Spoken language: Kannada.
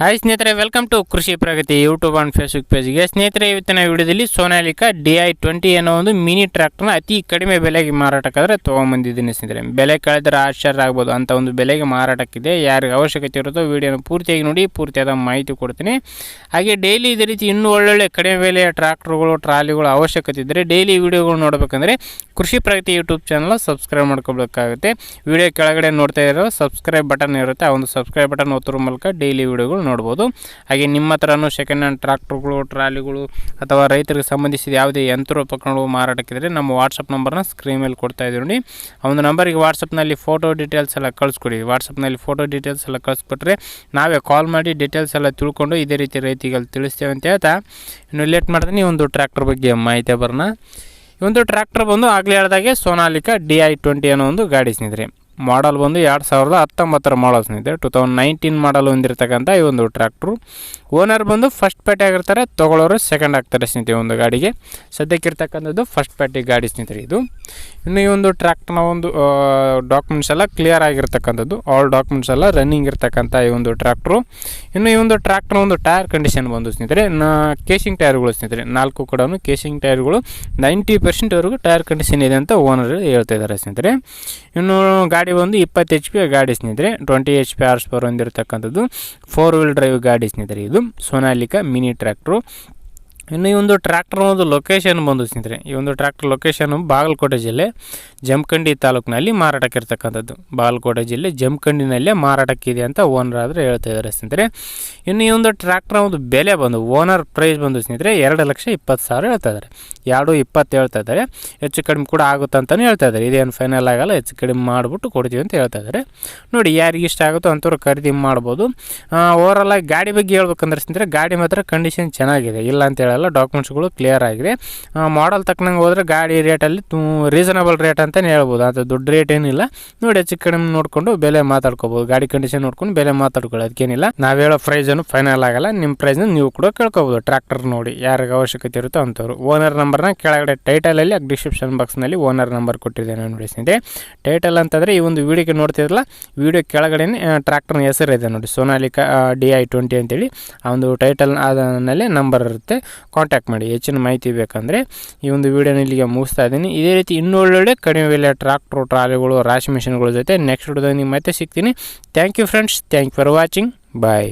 ಹಾಯ್ ಸ್ನೇಹಿತರೆ welcome to Krishi Pragati YouTube and Facebook ಪೇಜ್ಗೆ ಸ್ನೇಹಿತರೆ, ಇವತ್ತಿನ ವಿಡಿಯೋದಲ್ಲಿ ಸೋನಾಲಿಕಾ ಡಿ ಐ ಟ್ವೆಂಟಿ ಅನ್ನೋ ಒಂದು ಮಿನಿ ಟ್ರ್ಯಾಕ್ಟರ್ನ ಅತಿ ಕಡಿಮೆ ಬೆಲೆಗೆ ಮಾರಾಟಕ್ಕಾದರೆ ತೊಗೊಂಬಂದಿದ್ದೀನಿ ಸ್ನೇಹಿತರೆ. ಬೆಲೆ ಕಳೆದ್ರೆ ಆಶ್ಚರ್ಯ ಆಗ್ಬೋದು ಅಂತ ಒಂದು ಬೆಲೆಗೆ ಮಾರಾಟಕ್ಕಿದೆ. ಯಾರಿಗೆ ಅವಶ್ಯಕತೆ ಇರುತ್ತೋ ವಿಡಿಯೋನ ಪೂರ್ತಿಯಾಗಿ ನೋಡಿ, ಪೂರ್ತಿಯಾದ ಮಾಹಿತಿ ಕೊಡ್ತೀನಿ. ಹಾಗೆ ಡೈಲಿ ಇದೇ ರೀತಿ ಇನ್ನೂ ಒಳ್ಳೊಳ್ಳೆ ಕಡಿಮೆ ಬೆಲೆಯ ಟ್ರ್ಯಾಕ್ಟರ್ಗಳು ಟ್ರಾಲಿಗಳು ಅವಶ್ಯಕತೆ ಇದ್ದರೆ ಡೈಲಿ ವಿಡಿಯೋಗಳು ನೋಡಬೇಕಂದ್ರೆ Krishi Pragati YouTube channel subscribe ಮಾಡ್ಕೋಬೇಕಾಗುತ್ತೆ ವಿಡಿಯೋ ಕೆಳಗಡೆ ನೋಡ್ತಾ ಇರೋ ಸಬ್ಸ್ಕ್ರೈಬ್ ಬಟನ್ ಇರುತ್ತೆ. ಆ ಒಂದು ಸಬ್ಸ್ಕ್ರೈಬ್ ಬಟನ್ ಒತ್ತುವ ಮೂಲಕ ಡೈಲಿ ವಿಡಿಯೋಗಳು ನೋಡ್ಬೋದು. ಹಾಗೆ ನಿಮ್ಮ ಹತ್ರನೂ ಸೆಕೆಂಡ್ ಹ್ಯಾಂಡ್ ಟ್ರ್ಯಾಕ್ಟ್ರುಗಳು ಟ್ರಾಲಿಗಳು ಅಥವಾ ರೈತರಿಗೆ ಸಂಬಂಧಿಸಿದ ಯಾವುದೇ ಯಂತ್ರೋಪಕರಣಗಳು ಮಾರಾಟಕ್ಕಿದ್ರೆ ನಮ್ಮ ವಾಟ್ಸಪ್ ನಂಬರ್ನ ಸ್ಕ್ರೀನ್ ಮೇಲೆ ಕೊಡ್ತಾ ಇದ್ದೀವಿ ನೋಡಿ. ಆ ಒಂದು ನಂಬರಿಗೆ ವಾಟ್ಸಪ್ನಲ್ಲಿ ಫೋಟೋ ಡೀಟೇಲ್ಸ್ ಎಲ್ಲ ಕಳಿಸ್ಕೊಡಿ. ವಾಟ್ಸಪ್ನಲ್ಲಿ ಫೋಟೋ ಡೀಟೇಲ್ಸ್ ಎಲ್ಲ ಕಳಿಸ್ಕೊಟ್ರೆ ನಾವೇ ಕಾಲ್ ಮಾಡಿ ಡೀಟೇಲ್ಸ್ ಎಲ್ಲ ತಿಳ್ಕೊಂಡು ಇದೇ ರೀತಿ ರೈತಿಗೆ ತಿಳಿಸ್ತೇವೆ ಅಂತ ಹೇಳ್ತಾ. ಇನ್ನು ಲೇಟ್ ಮಾಡ್ತೀನಿ ಒಂದು ಟ್ರ್ಯಾಕ್ಟರ್ ಬಗ್ಗೆ ಮಾಹಿತಿ ಬರೋಣ. ಈ ಒಂದು ಟ್ರ್ಯಾಕ್ಟರ್ ಬಂದು ಆಗಲೇ ಹೇಳಿದಾಗೆ ಸೋನಾಲಿಕಾ ಡಿ ಐ ಟ್ವೆಂಟಿ ಅನ್ನೋ ಒಂದು ಗಾಡಿ ಸ್ನೇಹಿತರೆ. ಮಾಡಲ್ ಬಂದು ಎರಡು ಸಾವಿರದ ಹತ್ತೊಂಬತ್ತರ ಮಾಡಲ್ ಇದೆ ಟು ತೌಸಂಡ್ ನೈನ್ಟೀನ್ ಮಾಡಲ್ ಹೊಂದಿರತಕ್ಕಂಥ ಈ ಒಂದು ಟ್ರ್ಯಾಕ್ಟ್ರು ಓನರ್ ಬಂದು ಫಸ್ಟ್ ಪೇಟೆ ಆಗಿರ್ತಾರೆ ತೊಗೊಳೋರು ಸೆಕೆಂಡ್ ಆಗ್ತಾರೆ ಸ್ನೇಹಿತರೆ ಒಂದು ಗಾಡಿಗೆ. ಸದ್ಯಕ್ಕಿರ್ತಕ್ಕಂಥದ್ದು ಫಸ್ಟ್ ಪೇಟೆ ಗಾಡಿ ಸ್ನೇಹಿತರೆ ಇದು. ಇನ್ನು ಈ ಒಂದು ಟ್ರ್ಯಾಕ್ಟ್ರನ ಒಂದು ಡಾಕ್ಯುಮೆಂಟ್ಸ್ ಎಲ್ಲ ಕ್ಲಿಯರ್ ಆಗಿರ್ತಕ್ಕಂಥದ್ದು. ಆಲ್ ಡಾಕ್ಯುಮೆಂಟ್ಸ್ ಎಲ್ಲ ರನ್ನಿಂಗ್ ಇರ್ತಕ್ಕಂಥ ಈ ಒಂದು ಟ್ರ್ಯಾಕ್ಟ್ರು ಇನ್ನು ಈ ಒಂದು ಟ್ರ್ಯಾಕ್ಟರ್ ಒಂದು ಟೈರ್ ಕಂಡೀಷನ್ ಬಂದು ಸ್ನೇಹಿತರೆ ಕೇಸಿಂಗ್ ಟೈರ್ಗಳು ಸ್ನೇಹಿತರೆ. ನಾಲ್ಕು ಕೂಡ ಕೇಸಿಂಗ್ ಟೈರ್ಗಳು ನೈಂಟಿ ಪರ್ಸೆಂಟ್ವರೆಗೂ ಟೈರ್ ಕಂಡೀಷನ್ ಇದೆ ಅಂತ ಓನರ್ ಹೇಳ್ತಾ ಇದ್ದಾರೆ ಸ್ನೇಹಿತರೆ. ಇನ್ನು ಗಾಡಿ ಒಂದು ಇಪ್ಪತ್ತು ಎಚ್ ಪಿ ಗಾಡಿ ಸ್ನೇಹಿತರೆ. Twenty H P hours per ಹೊಂದಿರತಕ್ಕಂಥದ್ದು ಫೋರ್ ವೀಲ್ ಡ್ರೈವ್ ಗಾಡಿ ಸ್ನೇಹಿತರೆ ಇದು. ಸೋನಾಲಿಕಾ ಮಿನಿ ಟ್ರ್ಯಾಕ್ಟ್ರು ಇನ್ನು ಈ ಒಂದು ಟ್ರ್ಯಾಕ್ಟರ್ ಒಂದು ಲೊಕೇಶನ್ ಬಂದು ಸ್ನೇಹಿತರೆ, ಈ ಒಂದು ಟ್ರ್ಯಾಕ್ಟರ್ ಲೊಕೇಶನ್ ಬಾಗಲಕೋಟೆ ಜಿಲ್ಲೆ ಜಮಖಂಡಿ ತಾಲೂಕಿನಲ್ಲಿ ಮಾರಾಟಕ್ಕಿರ್ತಕ್ಕಂಥದ್ದು. ಬಾಗಲಕೋಟೆ ಜಿಲ್ಲೆ ಜಮಖಂಡಿನಲ್ಲೇ ಮಾರಾಟಕ್ಕಿದೆ ಅಂತ ಓನರ್ ಆದರೆ ಹೇಳ್ತಾ ಇದ್ದಾರೆ ಸ್ನೇಹಿತರೆ. ಇನ್ನು ಈ ಒಂದು ಟ್ರ್ಯಾಕ್ಟರ್ ಒಂದು ಬೆಲೆ ಬಂದು ಓನರ್ ಪ್ರೈಸ್ ಬಂದು ಸ್ನೇಹಿತರೆ ಎರಡು ಲಕ್ಷ ಇಪ್ಪತ್ತು ಸಾವಿರ ಹೇಳ್ತಾ ಇದ್ದಾರೆ ಎರಡು ಇಪ್ಪತ್ತು ಹೇಳ್ತಾ ಇದ್ದಾರೆ ಹೆಚ್ಚು ಕಡಿಮೆ ಕೂಡ ಆಗುತ್ತೆ ಅಂತಲೇ ಹೇಳ್ತಾ ಇದ್ದಾರೆ ಇದೇನು ಫೈನಲ್ ಆಗಲ್ಲ, ಹೆಚ್ಚು ಕಡಿಮೆ ಮಾಡಿಬಿಟ್ಟು ಕೊಡ್ತೀವಿ ಅಂತ ಹೇಳ್ತಾ ಇದ್ದಾರೆ ನೋಡಿ, ಯಾರಿಗೆ ಇಷ್ಟ ಆಗುತ್ತೋ ಅಂಥವ್ರು ಖರೀದಿ ಮಾಡ್ಬೋದು. ಓವರಾಲ್ ಆಗಿ ಗಾಡಿ ಬಗ್ಗೆ ಹೇಳ್ಬೇಕಂದ್ರೆ ಸ್ನೇಹಿತರೆ, ಗಾಡಿ ಮಾತ್ರ ಕಂಡೀಷನ್ ಚೆನ್ನಾಗಿದೆ. ಇಲ್ಲ ಅಂತ ಹೇಳಲ್ಲ. ಡಾಕ್ಯುಮೆಂಟ್ಸ್ಗಳು ಕ್ಲಿಯರ್ ಆಗಿದೆ. ಮಾಡಲ್ ತಕ್ಕನಂಗೆ ಹೋದರೆ ಗಾಡಿ ರೇಟಲ್ಲಿ ರೀಸನಬಲ್ ರೇಟ್ ಅಂತಲೇ ಹೇಳ್ಬೋದು. ಅದು ದೊಡ್ಡ ರೇಟ್ ಏನಿಲ್ಲ. ನೋಡಿ, ಹೆಚ್ಚು ಕಡಿಮೆ ನೋಡಿಕೊಂಡು ಬೆಲೆ ಮಾತಾಡ್ಕೋಬೋದು. ಗಾಡಿ ಕಂಡೀಷನ್ ನೋಡ್ಕೊಂಡು ಬೆಲೆ ಮಾತಾಡ್ಕೊಳ್ಳಿ ಅದಕ್ಕೇನಿಲ್ಲ. ನಾವು ಹೇಳೋ ಪ್ರೈಸನ್ನು ಫೈನಲ್ ಆಗಲ್ಲ. ನಿಮ್ಮ ಪ್ರೈಸ್ನ ನೀವು ಕೂಡ ಕೇಳ್ಕೋಬೋದು. ಟ್ರ್ಯಾಕ್ಟರ್ ನೋಡಿ, ಯಾರಿಗೆ ಅವಶ್ಯಕತೆ ಇರುತ್ತೋ ಅಂಥವ್ರು. ಓನರ್ ನಂಬರ್ನ ಕೆಳಗಡೆ ಟೈಟಲಲ್ಲಿ ಡಿಸ್ಕ್ರಿಪ್ಷನ್ ಬಾಕ್ಸ್ನಲ್ಲಿ ಓನರ್ ನಂಬರ್ ಕೊಟ್ಟಿದ್ದೇನೆ ನೋಡಿ ಸ್ನೇಹಿತರೆ. ಟೈಟಲ್ ಅಂತಂದರೆ ಈ ಒಂದು ವೀಡಿಯೋಗೆ ನೋಡ್ತಿದ್ರಲ್ಲ ವೀಡಿಯೋ ಕೆಳಗಡೆ ಟ್ರ್ಯಾಕ್ಟರ್ನ ಹೆಸರು ಇದೆ ನೋಡಿ. ಸೋನಾಲಿಕಾ ಡಿ ಐ ಟ್ವೆಂಟಿ ಅಂತೇಳಿ. ಆ ಒಂದು ಟೈಟಲ್ ಅದನ್ನಲ್ಲೇ ನಂಬರ್ ಇರುತ್ತೆ. ಕಾಂಟ್ಯಾಕ್ಟ್ ಮಾಡಿ, ಹೆಚ್ಚಿನ ಮಾಹಿತಿ ಬೇಕಂದರೆ ಈ ಒಂದು ವೀಡಿಯೋನ ಇಲ್ಲಿಗೆ ಮುಗಿಸ್ತಾ ಇದ್ದೀನಿ. ಇದೇ ರೀತಿ ಇನ್ನೂ ಒಳ್ಳೊಳ್ಳೆ ಕಡಿಮೆ ಬೆಲೆ ಟ್ರಾಕ್ಟ್ರು ಟ್ರಾಲಿಗಳು, ರಾಶಿ ಮಿಷಿನ್ಗಳ ಜೊತೆ ನೆಕ್ಸ್ಟ್ ವಿಡಿಯೋದಾಗ ನಿಮ್ಮ ಮತ್ತೆ ಸಿಗ್ತೀನಿ. Thank you friends thank for watching bye